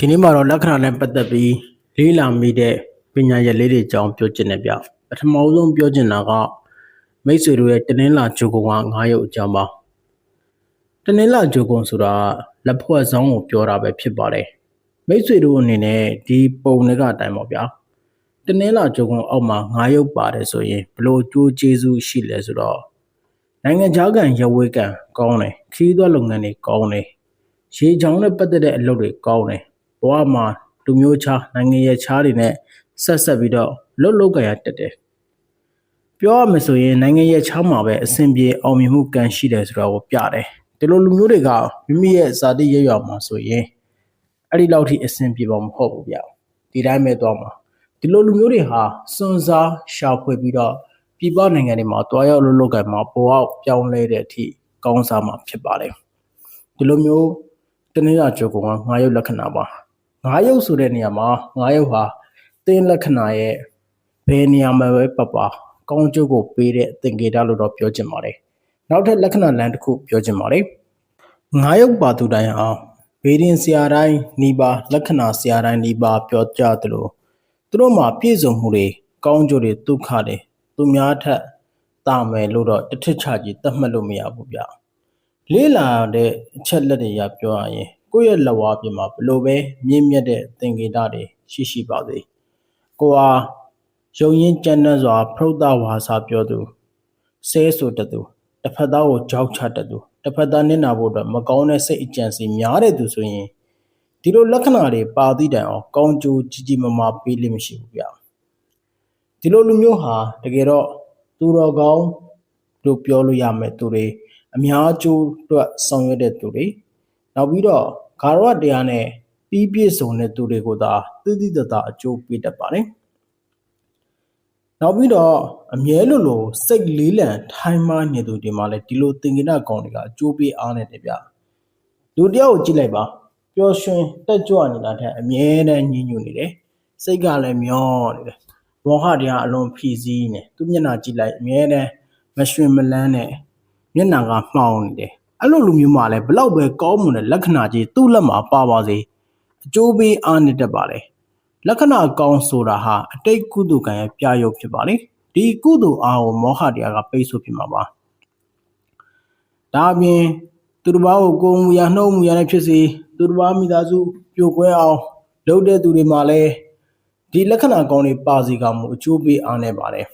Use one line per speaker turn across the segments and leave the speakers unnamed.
ဒီနေ့မှာတော့လက္ခဏာနဲ့ပတ်သက်ပြီးလေးလာမိတဲ့ပညာရက်လေးတွေအကြောင်းပြောချင်တယ်ဗျပထမဆုံးပြောချင်တာကမိတ်ဆွေတို့ရဲ့တနင်္လာဂျိုကုံက9ရုပ်အကြောင်းပါတနင်္လာဂျိုကုံဆိုတာလက်ဖွဲ့ဆောင်ကိုပြောတာပဲဖြစ်ပါတယ်မိတ်ဆွေတို့အနေနဲ့ဒီပုံတွေကအတိုင်းပါဗျာတနင်္လာဂျိုကုံအောက်မှာ9ရုပ်ပါတယ်ဆိုရင်ဘလို့ကြိုးကျေးဇူးရှိလဲဆိုတော့နိုင်ငံခြားကန်ရဝေးကန်ကောင်းတယ်ခီးသွွက်လုပ်ငန်းတွေကောင်းတယ်ရေချောင်းနဲ့ပတ်သက်တဲ့အလုပ်တွေကောင်းတယ် ဘဝမှာလူမျိုးခြားနိုင်ငံရဲ့ခြားတွေနဲ့ဆက်ဆက်ပြီးတော့လှုပ်လှုပ်ကြရတက်တယ်ပြောရမယ်ဆိုရင်နိုင်ငံရဲ့ခြားမှာပဲအဆင်ပြေအောင်မြင်မှုကံရှိတယ်ဆိုတာကိုပြတယ်ဒီလိုလူမျိုးတွေကမိမိရဲ့ဇာတိရွရွမှာဆိုရင်အဲ့ဒီလောက်ထိအဆင်ပြေပါမဟုတ်ဘူးဗျဒီတိုင်းပဲသွားမှာဒီလိုလူမျိုးတွေဟာစွန့်စားရှာဖွေပြီးတော့ပြည်ပနိုင်ငံတွေမှာတွားရောက်လှုပ်လှုပ်ကြမှာပေါ်အောင်ပြောင်းလဲတဲ့အထိကောင်းစားမှာဖြစ်ပါတယ်ဒီလိုမျိုးတနည်းအားကြောကငါးရုပ်လက္ခဏာပါ ငါးရုပ်ဆိုတဲ့နေရာမှာငါးရုပ်ဟာတင်းလက္ခဏာရဲ့ဘယ်နေရာမှာပဲပပကောင်းကျိုးကိုပေးတဲ့သင်္ကေတလို့တော့ပြောချင်ပါတယ်နောက်ထပ်လက္ခဏာလမ်းတစ်ခုပြောချင်ပါတယ်ငါးရုပ်ပါသူတိုင်းဟာဘေးရင်ဆရာတိုင်းနီးပါလက္ခဏာဆရာတိုင်းနီးပါပြောကြသလိုသူတို့မှာပြည့်စုံမှုတွေကောင်းကျိုးတွေဒုက္ခတွေသူများထက်တာမယ်လို့တော့တစ်ထစ်ချကြီးသတ်မှတ်လို့မရဘူးဗျလေးလာတဲ့အချက်လက်တွေရပြောရရင် ကိုယ့်ရဲ့လက်ဝါးပြင်မှာဘလို့ပဲမြင့်မြတ်တဲ့သင်္ကေတတွေရှိရှိပါစေကိုဟာယုံရင်ကြမ်းတမ်းစွာဖရုဒ္ဓဝါစာပြောသူဆဲဆိုတတ်သူတစ်ဖက်သားကိုကြောက်ချတတ်သူတစ်ဖက်သားနစ်နာဖို့အတွက်မကောင်းတဲ့စိတ်အကြံစီများတဲ့သူဆိုရင်ဒီလိုလက္ခဏာတွေပါသည့်တိုင်အောင်ကောင်းကျိုးကြီးကြီးမားမားပေးလိမ့်မရှိဘူးဗျဒီလိုလူမျိုးဟာတကယ်တော့သူတော်ကောင်းလို့ပြောလို့ရမယ်သူတွေအများကျိုးအတွက်ဆောင်ရွက်တဲ့သူတွေ နောက်ပြီးတော့ဂါရဝတရားနဲ့ပြီးပြည့်စုံတဲ့သူတွေကိုသာသိသိတသာအကျိုးပေးတတ်ပါတယ်နောက်ပြီးတော့အမြဲလိုလိုစိတ်လေးလံထိုင်းမှနေသူဒီမှာလဲဒီလိုသင်္ကေတကောင်တွေကအကျိုးပေးအားနေတယ်ဗျလူတယောက်ကိုကြည့်လိုက်ပါပျော်ရွှင်တက်ကြွနေတာထက်အမြဲတမ်းညှဉ်းညူနေတယ်စိတ်ကလည်းမျောနေတယ်မောဟတရားအလွန်ဖြီးစည်းနေသူမျက်နှာကြည့်လိုက်အမြဲတမ်းမရွှင်မလန်းနဲ့မျက်နှာကမှောင်နေတယ် အဲ့လိုလူမျိုးမှလည်းဘလောက်ပဲကောင်းမွန်တဲ့လက္ခဏာကြီးသူ့လက်မှာပါပါစေအကျိုးပေးအားနေတတ်ပါလေလက္ခဏာကောင်းဆိုတာဟာအတိတ်ကုသိုလ်ကံရဲ့ပြရုပ်ဖြစ်ပါလေဒီကုသိုလ်အားကိုမောဟတရားကပိတ်ဆို့ဖြစ်မှာပါဒါအပြင်သူတစ်ပါးကိုကိုယ်မူရနှုတ်မူရနဲ့ဖြစ်စေသူတစ်ပါးမိသားစုပြိုကွဲအောင်လုပ်တဲ့သူတွေမှာလည်းဒီလက္ခဏာကောင်းတွေပါစီကမှုအကျိုးပေးအားနေပါတယ်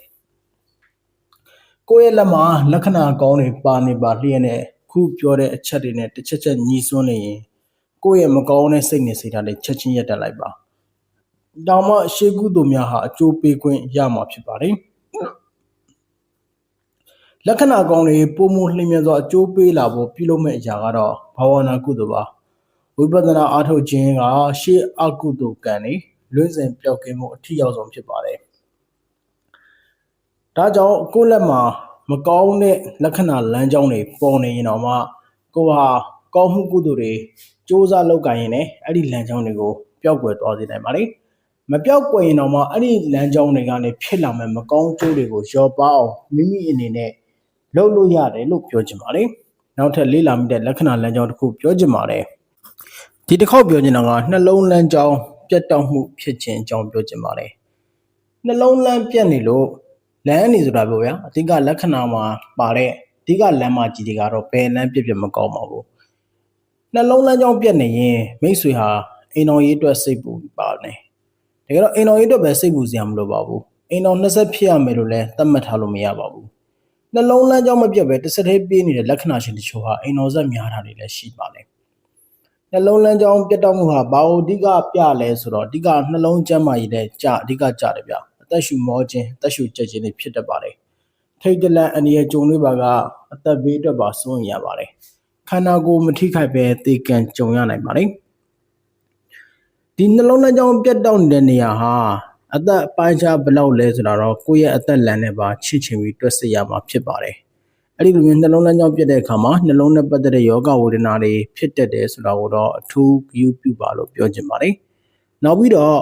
ကိုယ့်ရဲ့လက်မှာလက္ခဏာကောင်းတွေပါနေပါလျက်နဲ့ ခုပြောတဲ့အချက်တွေနဲ့တစ်ချက်ချက်ညီစွန်းနေရင်ကိုယ့်ရဲ့မကောင်းတဲ့စိတ်နဲ့စိတ်ဓာတ်တွေချက်ချင်းရက်တက်လိုက်ပါတောင်မှရှေးကုသိုလ်များဟာအကျိုးပေးခွင့်ရမှာဖြစ်ပါတယ်လက္ခဏာကောင်းတွေပုံမလျင်မြန်စွာအကျိုးပေးလာဖို့ပြုလုပ်မဲ့အရာကတော့ဘာဝနာကုသိုလ်ပါဝိပဿနာအားထုတ်ခြင်းကရှေးအကုသိုလ်ကံတွေလွင့်စဉ်ပျောက်ကင်းမှုအထီရောက်ဆုံးဖြစ်ပါတယ်ဒါကြောင့်ကိုယ့်လက်မှာ မကောင်းတဲ့လက္ခဏာလမ်းကြောင်းတွေပေါ်နေရင်တော့မှကိုဟာကောင်းမှုကုသိုလ်တွေစ조사လုပ်ကြရင်လည်းအဲ့ဒီလမ်းကြောင်းတွေကိုပျောက်ကွယ်သွားစေနိုင်ပါလေမပျောက်ကွယ်ရင်တော့မှအဲ့ဒီလမ်းကြောင်းတွေကနေဖြစ်လာမဲ့မကောင်းကျိုးတွေကိုရောပါအောင်မိမိအနေနဲ့လုပ်လို့ရတယ်လို့ပြောချင်ပါတယ်နောက်ထပ်လေးလာမိတဲ့လက္ခဏာလမ်းကြောင်းတစ်ခုပြောချင်ပါတယ်ဒီတစ်ခေါက်ပြောချင်တာကနှလုံးလမ်းကြောင်းပြတ်တောက်မှုဖြစ်ခြင်းအကြောင်းပြောချင်ပါတယ်နှလုံးလမ်းပြတ်နေလို့ လမ်းနေဆိုတာပြောဗျာအဓိကလက္ခဏာမှာပါတဲ့အဓိကလမ်းမကြီးတွေကတော့ဘယ်လမ်းပြက်ပြက်မကောင်းပါဘူးနှလုံးလမ်းကြောင်းပြက်နေရင်မိတ်ဆွေဟာအိမ်တော်ရေးအတွက်စိတ်ပူပါနေတကယ်တော့အိမ်တော်ရေးအတွက်ပဲစိတ်ပူစရာမလိုပါဘူးအိမ်တော်20ဖြစ်ရမယ်လို့လည်းသတ်မှတ်ထားလို့မရပါဘူးနှလုံးလမ်းကြောင်းမပြတ်ပဲတစ်စက်သေးပြေးနေတဲ့လက္ခဏာရှင်တချို့ဟာအိမ်တော်ဆက်များတာတွေလည်းရှိပါလေနှလုံးလမ်းကြောင်းပြတ်တောက်မှုဟာဘာလို့အဓိကပြလဲဆိုတော့အဓိကနှလုံးကျန်းမာရေးတဲ့ကြအဓိကကြတယ်ဗျ အသက်ရှူမောခြင်းအသက်ရှူကြက်ခြင်းတွေဖြစ်တတ်ပါတယ်ထိတ်တလန့်အနေရကြုံတွေပါကအသက်ဘေးအတွက်ပါစိုးရင်ရပါတယ်ခန္ဓာကိုယ်မထိခိုက်ပဲသေကံကြုံရနိုင်ပါတယ်ဒီနှလုံးသားကြောင့်ပြတ်တောက်နေတဲ့နေရာဟာအသက်ပိုင်းခြားဘယ်လောက်လဲဆိုတာတော့ကိုယ့်ရဲ့အသက်လန်နဲ့ပါချစ်ချင်ပြီးတွက်စစ်ရမှာဖြစ်ပါတယ်အဲ့ဒီလိုမျိုးနှလုံးသားကြောင့်ပြတ်တဲ့အခါမှာနှလုံးနဲ့ပတ်သက်တဲ့ယောဂဝေဒနာတွေဖြစ်တတ်တယ်ဆိုတာကိုတော့အထူးဂရုပြုပါလို့ပြောချင်ပါတယ်နောက်ပြီးတော့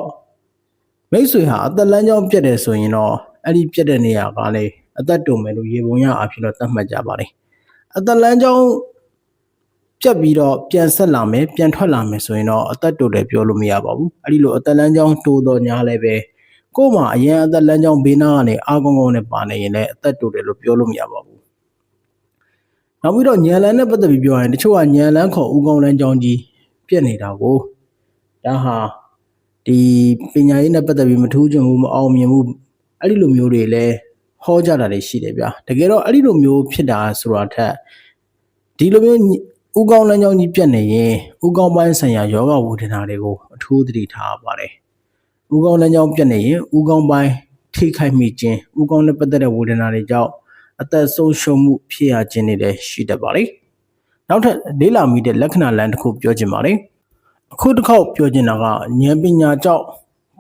မိတ်ဆွေဟာအသက်လမ်းကြောင်းပြတ်တယ်ဆိုရင်တော့အဲ့ဒီပြတ်တဲ့နေရာကလည်းအသက်တုံမယ်လို့ရေပုံရအဖြစ်တော့သတ်မှတ်ကြပါတယ်အသက်လမ်းကြောင်းပြတ်ပြီးတော့ပြန်ဆက်လာမယ်ပြန်ထွက်လာမယ်ဆိုရင်တော့အသက်တိုတယ်ပြောလို့မရပါဘူးအဲ့ဒီလိုအသက်လမ်းကြောင်းတိုးတော့ညာလည်းပဲကို့မှာအရင်အသက်လမ်းကြောင်းဘေးနားကနေအာကုန်းကုန်းနဲ့ပါနေရင်လည်းအသက်တိုတယ်လို့ပြောလို့မရပါဘူးနောက်ပြီးတော့ညံလန်းနဲ့ပတ်သက်ပြီးပြောရင်တချို့ကညံလန်းခေါ်ဦးကောင်းလန်းကြောင်းကြီးပြက်နေတာကိုဒါဟာ ဒီပညာရေးနဲ့ပတ်သက်ပြီးမထူးချွန်ဘူးမအောင်မြင်ဘူးအဲ့ဒီလိုမျိုးတွေလည်းဟောကြတာတွေရှိတယ်ဗျာတကယ်တော့အဲ့ဒီလိုမျိုးဖြစ်တာဆိုတာထက်ဒီလိုမျိုးဥကောင်းလမ်းကြောင်းကြီးပြတ်နေရင်ဥကောင်းပိုင်းဆိုင်ရာယောဂဝေဒနာတွေကိုအထူးသတိထားပါတယ်ဥကောင်းလမ်းကြောင်းပြတ်နေရင်ဥကောင်းပိုင်းထိခိုက်မိခြင်းဥကောင်းနဲ့ပတ်သက်တဲ့ဝေဒနာတွေကြောင့်အသက်ဆုံးရှုံးမှုဖြစ်ရခြင်းတွေလည်းရှိတတ်ပါတယ်နောက်ထပ်လေးလာမိတဲ့လက္ခဏာလမ်းတစ်ခုပြောချင်ပါတယ် အခုတစ်ခေါက်ပြောချင်တာကဉာဏ်ပညာကြောင့်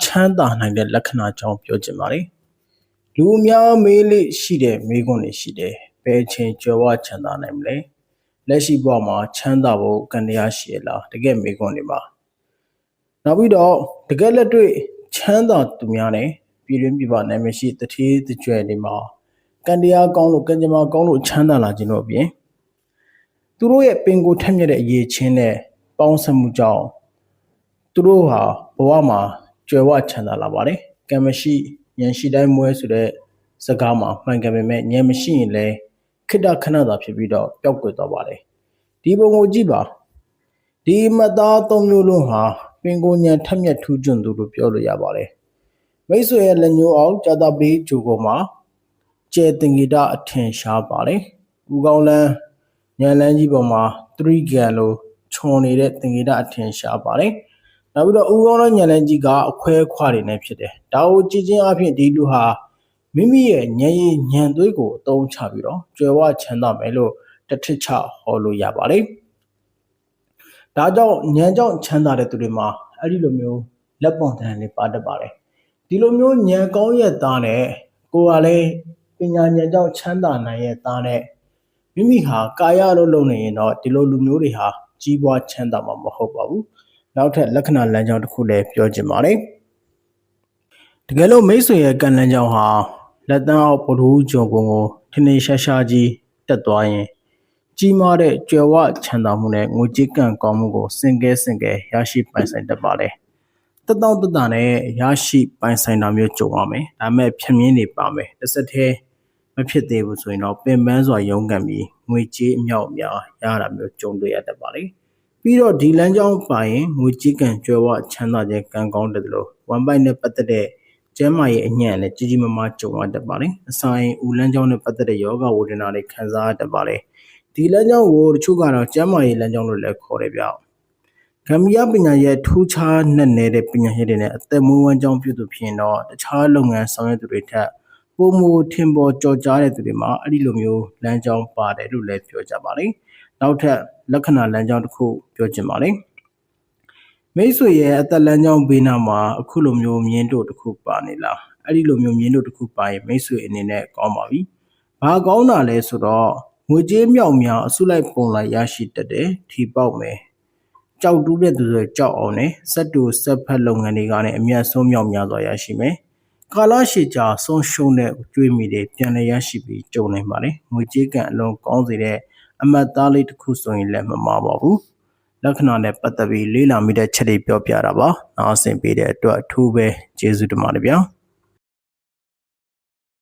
ချမ်းသာနိုင်တဲ့လက္ခဏာကြောင့်ပြောချင်ပါတယ်လူအများမေးလေးရှိတဲ့မေးခွန်းတွေရှိတယ်ဘယ်အချိန်ကြော်ဝချမ်းသာနိုင်မလဲလက်ရှိဘဝမှာချမ်းသာဖို့ကံတရားရှိရလားတကယ်မေးခွန်းတွေပါနောက်ပြီးတော့တကယ်လက်တွေ့ချမ်းသာသူများနဲ့ပြည်တွင်းပြည်ပနာမည်ရှိတတိတကြွယ်တွေမှာကံတရားကောင်းလို့ကံကြမ္မာကောင်းလို့ချမ်းသာလာခြင်းတို့အပြင်သူတို့ရဲ့ပင်ကိုထက်မြက်တဲ့အရေးချင်းနဲ့ပေါင်းစပ်မှုကြောင့် သူတို့ဟာဘဝမှာကြွယ်ဝချမ်းသာလာပါတယ်ကံမရှိဉာဏ်ရှိတိုင်းမွဲဆိုတဲ့စကားမှာမှန်ကန်ပေမဲ့ဉာဏ်မရှိရင်လည်းခိတ္တခဏသာဖြစ်ပြီးတော့ပျောက်ကွယ်သွားပါတယ်ဒီပုံကိုကြည့်ပါဒီမသားသုံးမျိုးလုံးဟာပင်ကိုဉာဏ်ထက်မြက်ထူးချွန်သူလို့ပြောလို့ရပါတယ်မိတ်ဆွေရဲ့လက်ညှိုးအောင်ကြာတာပေးဂျိုပေါ်မှာကျဲတင်ဂီတာအထင်ရှားပါတယ်ဦးကောင်းလန်းဉာဏ်လန်းကြီးပေါ်မှာ3ဂန်လို့ခြုံနေတဲ့တင်ဂီတာအထင်ရှားပါတယ် နောက်ပြီးတော့ဦးကောင်းလန်းဉာဏ်လန်းကြီးကအခွဲခွာတွေနဲ့ဖြစ်တယ်ဒါကိုကြည်ချင်းအဖြစ်ဒီလူဟာမိမိရဲ့ဉာဏ်ရည်ဉာဏ်သွေးကိုအသုံးချပြီးတော့ကြွယ်ဝချမ်းသာမယ်လို့တထစ်ချဟောလို့ရပါတယ်။ဒါကြောင့်ဉာဏ်ကြောင့်ချမ်းသာတဲ့သူတွေမှာအဲ့ဒီလိုမျိုးလက်ပုံတန်တွေပါတတ်ပါတယ်။ဒီလိုမျိုးဉာဏ်ကောင်းရဲ့သားနဲ့ကိုယ်ကလည်းပညာဉာဏ်ကြောင့်ချမ်းသာနိုင်ရဲ့သားနဲ့မိမိဟာကာယလို့လုပ်နေရင်တော့ဒီလိုလူမျိုးတွေဟာကြီးပွားချမ်းသာမှာမဟုတ်ပါဘူး။ နောက်ထပ်လက္ခဏာလမ်းကြောင်းတစ်ခုလည်းပြောချင်ပါတယ်။တကယ်လို့မိတ်ဆွေရဲ့ကံလမ်းကြောင်းဟာလက်တန်းအောက်ပထူးဂျုံပုံကိုထင်းထင်းရှားရှားကြီးတက်သွားရင်ကြီးမားတဲ့ကြွယ်ဝချမ်းသာမှုနဲ့ငွေကြေးကံကောင်းမှုကိုစင်ကဲစင်ကဲရရှိပိုင်ဆိုင်တတ်ပါလေတတောင့်တတနဲ့ရရှိပိုင်ဆိုင်တာမျိုးကြုံရမယ်ဒါပေမဲ့ဖြင်းမြင်းနေပါမယ်တစ်စက်တည်းမဖြစ်သေးဘူးဆိုရင်တော့ပင်ပန်းစွာရုန်းကန်ပြီးငွေကြေးအမြောက်အများရတာမျိုးကြုံတွေ့ရတတ်ပါလေ ပြီးတော့ဒီလမ်းကြောင်းပါရင်ငွေကြေးကံကြွယ်ဝချမ်းသာခြင်းကံကောင်းတယ်လို့ဝမ်ပိုက်နဲ့ပတ်သက်တဲ့ကျန်းမာရေးအညံ့နဲ့ကြီးကြီးမားမားကြုံရတတ်ပါတယ်။အဆိုင်ဦးလန်းကြောင်းနဲ့ပတ်သက်တဲ့ယောဂဝေဒနာတွေခံစားရတတ်ပါတယ်။ဒီလမ်းကြောင်းကိုတချို့ကတော့ကျန်းမာရေးလမ်းကြောင်းလို့လည်းခေါ်တယ်ဗျ။ဂမ်ဘီယာပညာရဲ့ထူးခြားနဲ့နေတဲ့ပညာရေးတွေနဲ့အသက်မွေးဝမ်းကြောင်းပြုသူဖြစ်ရင်တော့တခြားလုပ်ငန်းဆောင်ရွက်သူတွေထက်ပုံမူထင်ပေါ်ကြော်ကြားတဲ့သူတွေမှာအဲ့ဒီလိုမျိုးလမ်းကြောင်းပါတယ်လို့လည်းပြောကြပါလိမ့်။ နောက်ထပ်လက္ခဏာလမ်းကြောင်းတစ်ခုပြောချင်ပါလိမ့်။မိတ်ဆွေရဲ့အသက်လမ်းကြောင်းဘေးနားမှာအခုလိုမျိုးမြင်းတို့တစ်ခုပါနေလားအဲ့ဒီလိုမျိုးမြင်းတို့တစ်ခုပါရင်မိတ်ဆွေအနေနဲ့ကောင်းပါပြီ။ဘာကောင်းတာလဲဆိုတော့ငွေကြေးမြောက်များအစုလိုက်ပုံလိုက်ရရှိတတ်တယ်ထီပေါက်မယ်။ကြောက်တူးတဲ့သူတွေကြောက်အောင်နဲ့စက်တူစက်ဖက်လုပ်ငန်းတွေကနေအမျက်ဆုံးမြောက်များစွာရရှိမယ်။ကာလရှည်ကြာဆုံးရှုံးတဲ့ကျွေးမိတွေပြန်လည်ရရှိပြီးကြုံနိုင်ပါတယ်။ငွေကြေးကန်အလုံးကောင်းစေတဲ့ အမတ်သားလေးတစ်ခုဆိုရင်လည်းမမှားပါဘူး။လက္ခဏာနဲ့ပတ်သက်ပြီးလေ့လာမိတဲ့ချက်တွေပြောပြတာပါ။နားဆင်ပေးတဲ့အတွက်အထူးပဲကျေးဇူးတင်ပါတယ်ဗျာ။